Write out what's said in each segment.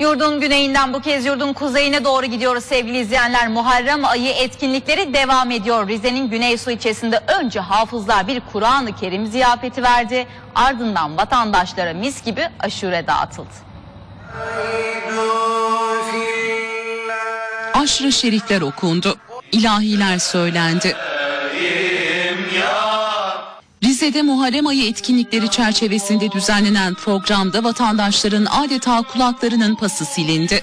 Yurdun güneyinden bu kez yurdun kuzeyine doğru gidiyoruz sevgili izleyenler. Muharrem ayı etkinlikleri devam ediyor. Rize'nin Güneysu ilçesinde önce hafızlar bir Kur'an-ı Kerim ziyafeti verdi. Ardından vatandaşlara mis gibi aşure dağıtıldı. aşırı şerifler okundu. ilahiler söylendi. Rize'de Muharrem ayı etkinlikleri çerçevesinde düzenlenen programda vatandaşların adeta kulaklarının pası silindi.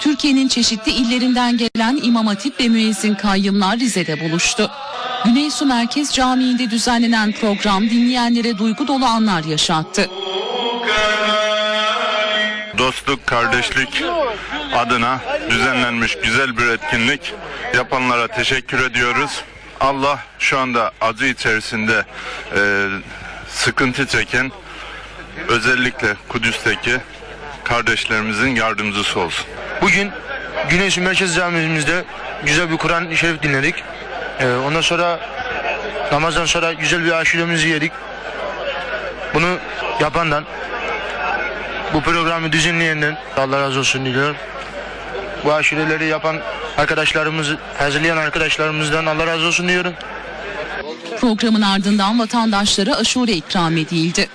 Türkiye'nin çeşitli illerinden gelen İmam Hatip ve müezzin kayyımlar Rize'de buluştu. Güneysu Merkez Camii'nde düzenlenen program dinleyenlere duygu dolu anlar yaşattı. dostluk, kardeşlik adına düzenlenmiş güzel bir etkinlik. Yapanlara teşekkür ediyoruz. Allah şu anda acı içerisinde e, sıkıntı çeken özellikle Kudüs'teki kardeşlerimizin yardımcısı olsun. Bugün Güneysu Merkez Camimizde güzel bir Kur'an-ı Şerif dinledik. Ee, ondan sonra namazdan sonra güzel bir aşuremizi yedik. Bunu yapandan, bu programı düzenleyenden Allah razı olsun diliyorum. Bu aşureleri yapan arkadaşlarımız, hazırlayan arkadaşlarımızdan Allah razı olsun diyorum. Programın ardından vatandaşlara aşure ikram edildi.